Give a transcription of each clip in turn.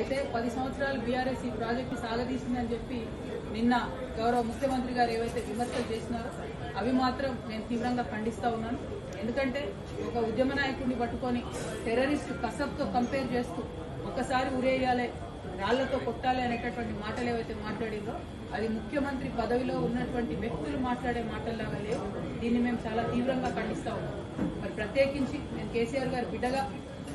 అయితే పది సంవత్సరాలు బీఆర్ఎస్ ఈ ప్రాజెక్టు సాగదీసిందని చెప్పి నిన్న గౌరవ ముఖ్యమంత్రి గారు ఏవైతే విమర్శలు చేసినారో అవి మాత్రం నేను తీవ్రంగా ఖండిస్తా ఉన్నాను. ఎందుకంటే ఒక ఉద్యమ నాయకుడిని పట్టుకొని టెర్రరిస్ట్ కసబ్తో కంపేర్ చేస్తూ ఒక్కసారి ఉరేయాలి రాళ్ళతో కొట్టాలి అనేటటువంటి మాటలు ఏవైతే మాట్లాడిందో అది ముఖ్యమంత్రి పదవిలో ఉన్నటువంటి వ్యక్తులు మాట్లాడే మాటల్లాగా లేవు. దీన్ని మేము చాలా తీవ్రంగా ఖండిస్తా ఉన్నాం. మరి ప్రత్యేకించి నేను కేసీఆర్ గారు బిడ్డగా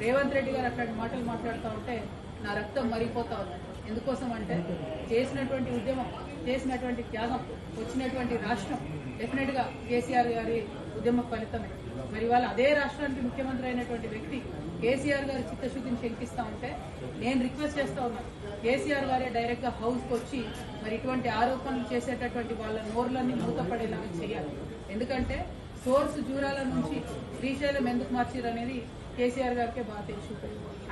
రేవంత్ రెడ్డి గారు అట్లాంటి మాటలు మాట్లాడుతూ ఉంటే నా రక్తం మరిగిపోతా ఉంది. ఎందుకోసం అంటే చేసినటువంటి ఉద్యమం చేసినటువంటి త్యాగం వచ్చినటువంటి రాష్ట్రం డెఫినెట్గా కేసీఆర్ గారి ఉద్యమ ఫలితమే. మరి వాళ్ళ అదే రాష్ట్రానికి ముఖ్యమంత్రి అయినటువంటి వ్యక్తి కేసీఆర్ గారి చిత్తశుద్ధిని శంకిస్తా ఉంటే నేను రిక్వెస్ట్ చేస్తా ఉన్నాను కేసీఆర్ గారే డైరెక్ట్గా హౌస్కు వచ్చి మరి ఇటువంటి ఆరోపణలు చేసేటటువంటి వాళ్ళ నోర్లన్నీ మూతపడేలాగా చేయాలి. ఎందుకంటే సోర్స్ జూరాల నుంచి శ్రీశైలం ఎందుకు మార్చారు అనేది కేసీఆర్ గారికే బాగా తెలుసు.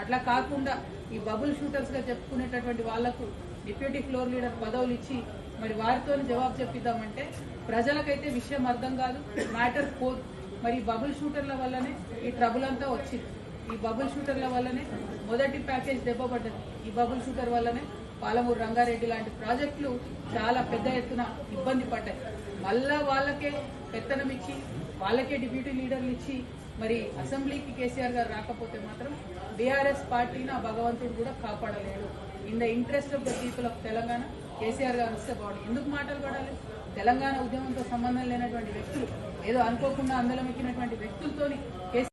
అట్లా కాకుండా ఈ బబుల్ షూటర్స్గా చెప్పుకునేటటువంటి వాళ్ళకు డిప్యూటీ ఫ్లోర్ లీడర్ పదవులు ఇచ్చి మరి వారితో జవాబు చెప్పిద్దామంటే ప్రజలకైతే విషయం అర్థం కాదు. మ్యాటర్ పోదు. మరి ఈ బబుల్ షూటర్ల వల్లనే ఈ ట్రబుల్ అంతా వచ్చింది. ఈ బబుల్ షూటర్ల వల్లనే మొదటి ప్యాకేజ్ దెబ్బపడ్డది. ఈ బబుల్ షూటర్ వల్లనే పాలమూరు రంగారెడ్డి లాంటి ప్రాజెక్టులు చాలా పెద్ద ఎత్తున ఇబ్బంది పడ్డాయి. మళ్ళా వాళ్ళకే పెత్తనం ఇచ్చి వాళ్ళకే డిప్యూటీ లీడర్లు ఇచ్చి మరి అసెంబ్లీకి కేసీఆర్ గారు రాకపోతే మాత్రం బీఆర్ఎస్ పార్టీని ఆ భగవంతుడు కూడా కాపాడలేడు. In the interest of the people of Telangana KCR గారు వస్తే బాగుంది ఎందుకు మాటలు పడాలి? తెలంగాణ ఉద్యమంతో సంబంధం లేనటువంటి వ్యక్తులు ఏదో అనుకోకుండా అందలం ఎక్కినటువంటి వ్యక్తులతోని కేసీ